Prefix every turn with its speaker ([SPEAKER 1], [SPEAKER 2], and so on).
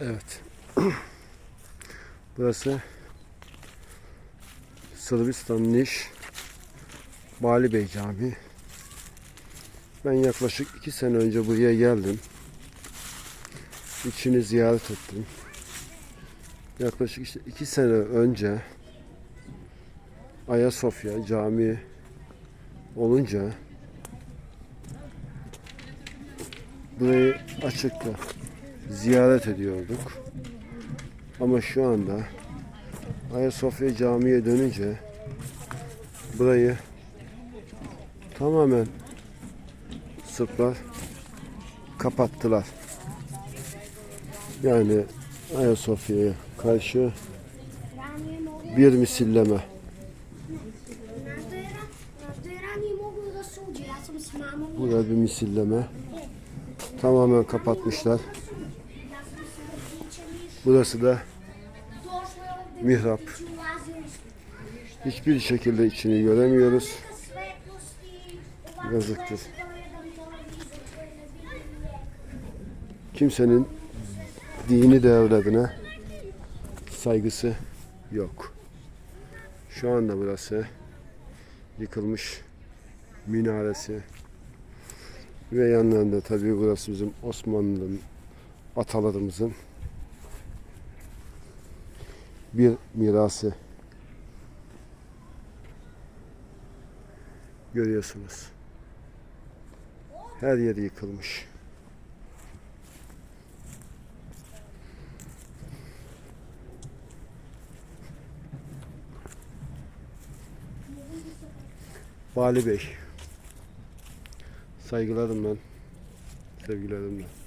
[SPEAKER 1] Evet. Burası Sırbistan Niş Bali Bey Camii. Ben yaklaşık iki sene önce buraya geldim. İçini ziyaret ettim. Yaklaşık işte iki sene önce Ayasofya Camii olunca burayı açıkta ziyaret ediyorduk. Ama şu anda Ayasofya Camii'ye dönünce burayı tamamen Sırplar kapattılar. Yani Ayasofya'ya karşı bir misilleme. Burada bir misilleme. Tamamen kapatmışlar. Burası da mihrap. Hiçbir şekilde içini göremiyoruz. Yazıktır. Kimsenin dini devletine saygısı yok. Şu anda burası yıkılmış minaresi ve yanlarında tabii burası bizim Osmanlı'nın atalarımızın bir mirası. Görüyorsunuz. Her yer yıkılmış. Bali Bey. Saygılarımla, sevgilerimle.